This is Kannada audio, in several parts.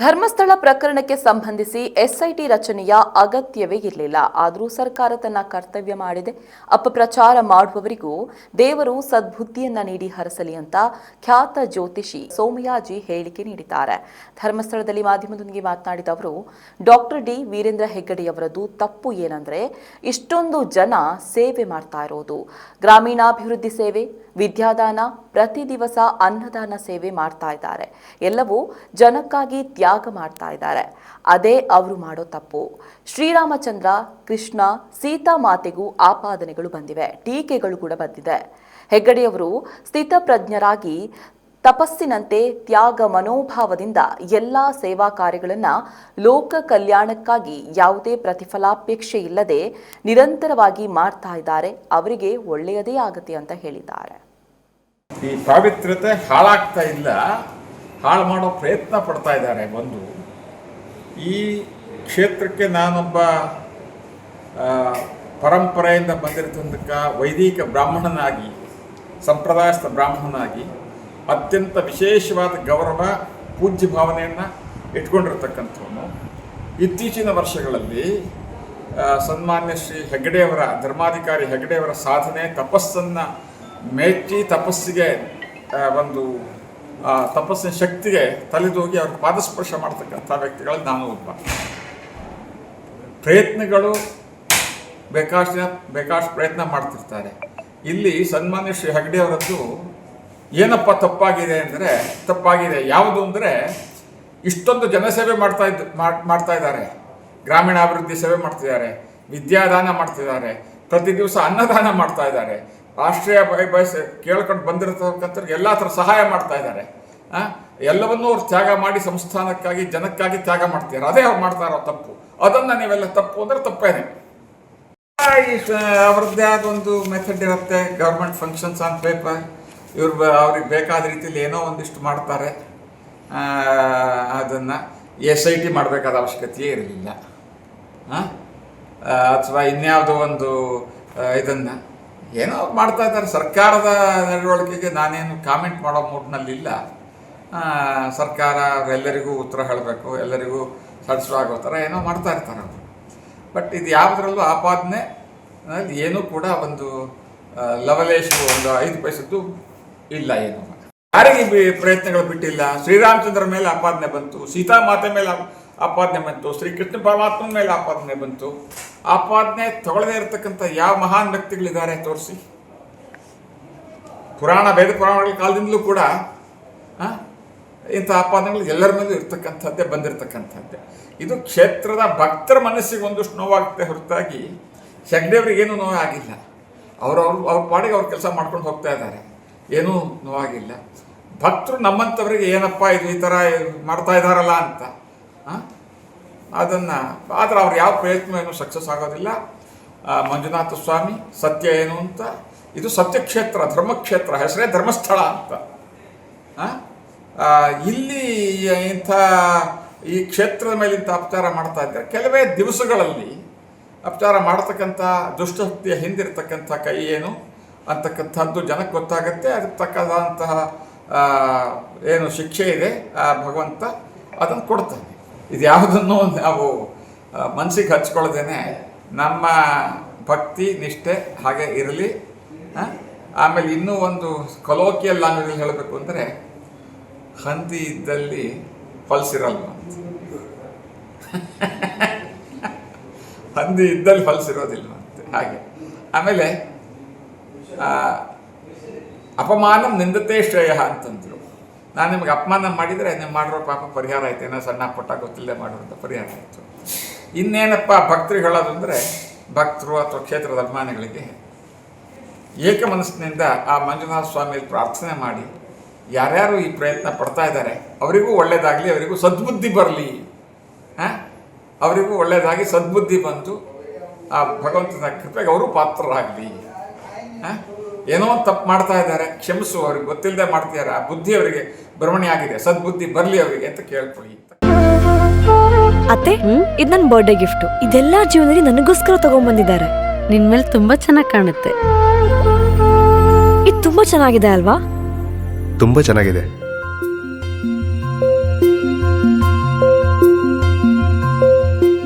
ಧರ್ಮಸ್ಥಳ ಪ್ರಕರಣಕ್ಕೆ ಸಂಬಂಧಿಸಿ ಎಸ್ಐಟಿ ರಚನೆಯ ಅಗತ್ಯವೇ ಇರಲಿಲ್ಲ. ಆದರೂ ಸರ್ಕಾರ ತನ್ನ ಕರ್ತವ್ಯ ಮಾಡಿದೆ. ಅಪಪ್ರಚಾರ ಮಾಡುವವರಿಗೂ ದೇವರು ಸದ್ಬುದ್ಧಿಯನ್ನ ನೀಡಿ ಹರಸಲಿ ಅಂತ ಖ್ಯಾತ ಜ್ಯೋತಿಷಿ ಸೋಮಯಾಜಿ ಹೇಳಿಕೆ ನೀಡಿದ್ದಾರೆ. ಧರ್ಮಸ್ಥಳದಲ್ಲಿ ಮಾಧ್ಯಮದೊಂದಿಗೆ ಮಾತನಾಡಿದ ಅವರು, ಡಾಕ್ಟರ್ ಡಿ ವೀರೇಂದ್ರ ಹೆಗ್ಗಡೆಯವರದು ತಪ್ಪು ಏನಂದ್ರೆ ಇಷ್ಟೊಂದು ಜನ ಸೇವೆ ಮಾಡ್ತಾ ಇರೋದು. ಗ್ರಾಮೀಣಾಭಿವೃದ್ಧಿ ಸೇವೆ, ವಿದ್ಯಾದಾನ, ಪ್ರತಿ ದಿವಸ ಅನ್ನದಾನ ಸೇವೆ ಮಾಡ್ತಾ ಇದ್ದಾರೆ. ಎಲ್ಲವೂ ಜನಕ್ಕಾಗಿ ಮಾಡ್ತಾ ಇದ್ದಾರೆ. ಅದೇ ಅವರು ಮಾಡೋ ತಪ್ಪು. ಶ್ರೀರಾಮಚಂದ್ರ, ಕೃಷ್ಣ, ಸೀತಾ ಮಾತೆಗೂ ಆಪಾದನೆಗಳು ಬಂದಿವೆ. ಟೀಕೆಗಳು ಕೂಡ ಬಂದಿದೆ. ಹೆಗ್ಗಡೆಯವರು ಸ್ಥಿತಪ್ರಜ್ಞರಾಗಿ ತಪಸ್ಸಿನಂತೆ ತ್ಯಾಗ ಮನೋಭಾವದಿಂದ ಎಲ್ಲ ಸೇವಾ ಕಾರ್ಯಗಳನ್ನು ಲೋಕ ಕಲ್ಯಾಣಕ್ಕಾಗಿ ಯಾವುದೇ ಪ್ರತಿಫಲಾಪೇಕ್ಷೆ ಇಲ್ಲದೆ ನಿರಂತರವಾಗಿ ಮಾಡ್ತಾ ಇದ್ದಾರೆ. ಅವರಿಗೆ ಒಳ್ಳೆಯದೇ ಆಗತ್ತೆ ಅಂತ ಹೇಳಿದ್ದಾರೆ. ಈ ಪಾವಿತ್ರ್ಯತೆ ಹಾಳಾಗ್ತಾ ಇಲ್ಲ. ಹಾಳು ಮಾಡೋ ಪ್ರಯತ್ನ ಪಡ್ತಾ ಇದ್ದಾರೆ ಬಂದು. ಈ ಕ್ಷೇತ್ರಕ್ಕೆ ನಾನೊಬ್ಬ ಪರಂಪರೆಯಿಂದ ಬಂದಿರತಕ್ಕ ವೈದಿಕ ಬ್ರಾಹ್ಮಣನಾಗಿ, ಸಂಪ್ರದಾಯಸ್ಥ ಬ್ರಾಹ್ಮಣನಾಗಿ ಅತ್ಯಂತ ವಿಶೇಷವಾದ ಗೌರವ, ಪೂಜ್ಯ ಭಾವನೆಯನ್ನು ಇಟ್ಕೊಂಡಿರ್ತಕ್ಕಂಥವನು. ಇತ್ತೀಚಿನ ವರ್ಷಗಳಲ್ಲಿ ಸನ್ಮಾನ್ಯ ಶ್ರೀ ಹೆಗ್ಗಡೆಯವರ, ಧರ್ಮಾಧಿಕಾರಿ ಹೆಗ್ಗಡೆಯವರ ಸಾಧನೆ, ತಪಸ್ಸನ್ನು ಮೆಚ್ಚಿ ತಪಸ್ಸಿಗೆ ಒಂದು ಆ, ತಪಸ್ಸಿನ ಶಕ್ತಿಗೆ ತಲೆದೋಗಿ ಅವ್ರ ಪಾದಸ್ಪರ್ಶ ಮಾಡ್ತಕ್ಕಂಥ ವ್ಯಕ್ತಿಗಳಲ್ಲಿ ನಾನು ಒಬ್ಬ. ಪ್ರಯತ್ನಗಳು ಬೇಕಾಷ್ಟು ಬೇಕಾಷ್ಟು ಪ್ರಯತ್ನ ಮಾಡ್ತಿರ್ತಾರೆ. ಇಲ್ಲಿ ಸನ್ಮಾನ್ಯ ಶ್ರೀ ಹೆಗ್ಡೆ ಅವರದ್ದು ಏನಪ್ಪ ತಪ್ಪಾಗಿದೆ ಅಂದರೆ ತಪ್ಪಾಗಿದೆ ಯಾವುದು ಅಂದರೆ ಇಷ್ಟೊಂದು ಜನಸೇವೆ ಮಾಡ್ತಾ ಇದ್ದು ಮಾಡ್- ಮಾಡ್ತಾ ಇದ್ದಾರೆ. ಗ್ರಾಮೀಣಾಭಿವೃದ್ಧಿ ಸೇವೆ ಮಾಡ್ತಿದ್ದಾರೆ. ವಿದ್ಯಾದಾನ ಮಾಡ್ತಿದ್ದಾರೆ. ಪ್ರತಿ ದಿವಸ ಅನ್ನದಾನ ಮಾಡ್ತಾ ಇದ್ದಾರೆ. ರಾಷ್ಟ್ರೀಯ ಬಯ- ಬಯಸ ಕೇಳ್ಕೊಂಡು ಬಂದಿರತಕ್ಕಂಥವ್ರಿಗೆ ಎಲ್ಲ ಥರ ಸಹಾಯ ಮಾಡ್ತಾ ಇದ್ದಾರೆ? ಎಲ್ಲವನ್ನೂ ಅವ್ರು ತ್ಯಾಗ ಮಾಡಿ ಸಂಸ್ಥಾನಕ್ಕಾಗಿ, ಜನಕ್ಕಾಗಿ ತ್ಯಾಗ ಮಾಡ್ತಿದ್ದಾರೆ. ಅದೇ ಅವ್ರು ಮಾಡ್ತಾ ಇರೋ ತಪ್ಪು. ಅದನ್ನು ನೀವೆಲ್ಲ ತಪ್ಪು ಅಂದರೆ ತಪ್ಪೇನೆ. ಅವ್ರದ್ದೇ ಆದ ಒಂದು ಮೆಥಡ್ ಇರುತ್ತೆ. ಗೌರ್ಮೆಂಟ್ ಫಂಕ್ಷನ್ಸ್ ಆನ್ ಪೇಪರ್ ಇವ್ರು ಅವ್ರಿಗೆ ಬೇಕಾದ ರೀತಿಯಲ್ಲಿ ಏನೋ ಒಂದಿಷ್ಟು ಮಾಡ್ತಾರೆ. ಅದನ್ನು ಎಸ್ ಐ ಟಿ ಮಾಡಬೇಕಾದ ಅವಶ್ಯಕತೆಯೇ ಇರಲಿಲ್ಲ. ಅಥವಾ ಇನ್ಯಾವುದೋ ಒಂದು ಇದನ್ನು ಏನೋ ಮಾಡ್ತಾ ಇದ್ದಾರೆ. ಸರ್ಕಾರದ ನಡವಳಿಕೆಗೆ ನಾನೇನು ಕಾಮೆಂಟ್ ಮಾಡೋ ಮೂಡ್ನಲ್ಲಿಲ್ಲ ಸರ್ಕಾರ, ಎಲ್ಲರಿಗೂ ಉತ್ತರ ಹೇಳಬೇಕು, ಎಲ್ಲರಿಗೂ ಸಾಟಿಸ್ಫೈ ಥರ ಏನೋ ಮಾಡ್ತಾ ಇರ್ತಾರೆ ಅವರು. ಬಟ್ ಇದು ಯಾವುದರಲ್ಲೂ ಆಪಾದನೆ ಏನೂ ಕೂಡ ಒಂದು ಲವಲೇಶು ಒಂದು ಐದು ಪೈಸದ್ದು ಇಲ್ಲ ಏನು. ಯಾರಿಗೆ ಪ್ರಯತ್ನಗಳು ಬಿಟ್ಟಿಲ್ಲ? ಶ್ರೀರಾಮಚಂದ್ರ ಮೇಲೆ ಆಪಾದನೆ ಬಂತು ಸೀತಾಮಾತೆ ಮೇಲೆ ಆಪ್- ಆಪಾದನೆ ಬಂತು. ಶ್ರೀಕೃಷ್ಣ ಪರಮಾತ್ಮನ ಮೇಲೆ ಆಪಾದನೆ ಬಂತು. ಆಪಾದನೆ ತಗೊಳ್ಳದೇ ಇರತಕ್ಕಂಥ ಯಾವ ಮಹಾನ್ ವ್ಯಕ್ತಿಗಳಿದ್ದಾರೆ ತೋರಿಸಿ. ಪುರಾಣ, ವೇದ ಪುರಾಣಗಳ ಕಾಲದಿಂದಲೂ ಕೂಡ ಇಂಥ ಆಪಾದನೆಗಳು ಎಲ್ಲರ ಮೇಲೂ ಇರ್ತಕ್ಕಂಥದ್ದೇ, ಬಂದಿರತಕ್ಕಂಥದ್ದೇ. ಇದು ಕ್ಷೇತ್ರದ ಭಕ್ತರ ಮನಸ್ಸಿಗೆ ಒಂದಷ್ಟು ನೋವಾಗುತ್ತೆ ಹೊರತಾಗಿ ಹೆಗ್ಡೆಯವ್ರಿಗೆ ಏನೂ ನೋವಾಗಿಲ್ಲ. ಅವರವ್ರು ಅವ್ರ ಪಾಡಿಗೆ ಅವ್ರ ಕೆಲಸ ಮಾಡ್ಕೊಂಡು ಹೋಗ್ತಾ ಇದ್ದಾರೆ. ಏನೂ ನೋವಾಗಿಲ್ಲ. ಭಕ್ತರು ನಮ್ಮಂಥವ್ರಿಗೆ ಏನಪ್ಪ ಇದು ಈ ಥರ ಮಾಡ್ತಾ ಇದ್ದಾರಲ್ಲ ಅಂತ. ಅದನ್ನು, ಆದರೆ ಅವ್ರು ಯಾವ ಪ್ರಯತ್ನ ಏನು ಸಕ್ಸಸ್ ಆಗೋದಿಲ್ಲ ಮಂಜುನಾಥ ಸ್ವಾಮಿ, ಸತ್ಯ ಏನು ಅಂತ? ಇದು ಸತ್ಯಕ್ಷೇತ್ರ, ಧರ್ಮಕ್ಷೇತ್ರ, ಹೆಸರೇ ಧರ್ಮಸ್ಥಳ ಅಂತ. ಇಲ್ಲಿ ಇಂಥ ಈ ಕ್ಷೇತ್ರದ ಮೇಲೆ ಇಂಥ ಅಪಚಾರ ಮಾಡ್ತಾ ಇದ್ದಾರೆ. ಕೆಲವೇ ದಿವಸಗಳಲ್ಲಿ ಅಪಚಾರ ಮಾಡ್ತಕ್ಕಂಥ, ದುಷ್ಟಶಕ್ತಿಯ ಹಿಂದಿರ್ತಕ್ಕಂಥ ಕೈ ಏನು ಅಂತಕ್ಕಂಥದ್ದು ಜನಕ್ಕೆ ಗೊತ್ತಾಗುತ್ತೆ. ಅದಕ್ಕೆ ತಕ್ಕದಂತಹ ಏನು ಶಿಕ್ಷೆ ಇದೆ ಭಗವಂತ ಅದನ್ನು ಕೊಡ್ತಾನೆ. ಇದು ಯಾವುದನ್ನು ನಾವು ಮನಸ್ಸಿಗೆ ಹಚ್ಕೊಳ್ಳದೇನೆ ನಮ್ಮ ಭಕ್ತಿ, ನಿಷ್ಠೆ ಹಾಗೆ ಇರಲಿ ಆಮೇಲೆ ಇನ್ನೂ ಒಂದು ಕೊಲೋಕಿಯಲ್ ಲ್ಯಾಂಗ್ವೇಜಲ್ಲಿ ಹೇಳಬೇಕು ಅಂದರೆ ಹಂದಿ ಇದ್ದಲ್ಲಿ ಫಲ್ಸಿರಲ್ವ ಅಂತ. ಹಂದಿ ಇದ್ದಲ್ಲಿ ಫಲ್ಸಿರೋದಿಲ್ವ ಅಂತ. ಹಾಗೆ. ಆಮೇಲೆ ಅಪಮಾನ ನಿಂದತೆ ಶ್ರೇಯ ಅಂತಂದ್ರು ನಾನು ನಿಮಗೆ ಅಪಮಾನ ಮಾಡಿದರೆ ನಿಮ್ಮ ಮಾಡಿರೋ ಪಾಪ ಪರಿಹಾರ ಆಯ್ತು. ಏನೋ ಸಣ್ಣ ಪುಟ್ಟ ಗೊತ್ತಿಲ್ಲದೆ ಮಾಡುವಂಥ ಪರಿಹಾರ ಆಯಿತು. ಇನ್ನೇನಪ್ಪ ಭಕ್ತರಿಗೆ ಹೇಳೋದು ಅಂದರೆ ಭಕ್ತರು ಅಥವಾ ಕ್ಷೇತ್ರದ ಅಭಿಮಾನಿಗಳಿಗೆ ಏಕ ಮನಸ್ಸಿನಿಂದ ಆ ಮಂಜುನಾಥ ಸ್ವಾಮಿಯಲ್ಲಿ ಪ್ರಾರ್ಥನೆ ಮಾಡಿ ಯಾರ್ಯಾರು ಈ ಪ್ರಯತ್ನ ಪಡ್ತಾ ಇದ್ದಾರೆ, ಅವರಿಗೂ ಒಳ್ಳೆಯದಾಗಲಿ ಅವರಿಗೂ ಸದ್ಬುದ್ಧಿ ಬರಲಿ, ಹಾಂ? ಅವರಿಗೂ ಒಳ್ಳೆಯದಾಗಿ ಸದ್ಬುದ್ಧಿ ಬಂತು ಆ ಭಗವಂತನ ಕೃಪೆಗೆ ಅವರು ಪಾತ್ರರಾಗಲಿ ಏನೋ ಒಂದು ತಪ್ಪು ಮಾಡ್ತಾ ಇದ್ದಾರೆ ಕ್ಷಮಿಸು ಅವ್ರಿಗೆ ಗೊತ್ತಿಲ್ಲದೆ ಮಾಡ್ತಿದ್ದಾರೆ ಆ ಬುದ್ಧಿ ಅವರಿಗೆ ಭ್ರಮಣೆ ಆಗಿದೆ ಸದ್ಬುದ್ಧಿ ಬರಲಿ ಅವರಿಗೆ ಅಂತ ಕೇಳ್ಕೊಳ್ಳಿ ಅತ್ತೆ ಇದು ನನ್ನ ಬರ್ಡೇ ಗಿಫ್ಟ್ ಇದೆಲ್ಲ ಜೀವನದಲ್ಲಿ ನನಗೋಸ್ಕರ ತಗೊಂಡ್ಬಂದಿದ್ದಾರೆ ನಿನ್ ಮೇಲೆ ತುಂಬಾ ಚೆನ್ನಾಗಿ ಕಾಣುತ್ತೆ. ಇದು ತುಂಬಾ ಚೆನ್ನಾಗಿದೆ ಅಲ್ವಾ? ತುಂಬಾ ಚೆನ್ನಾಗಿದೆ.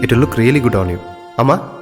It look really good on you you.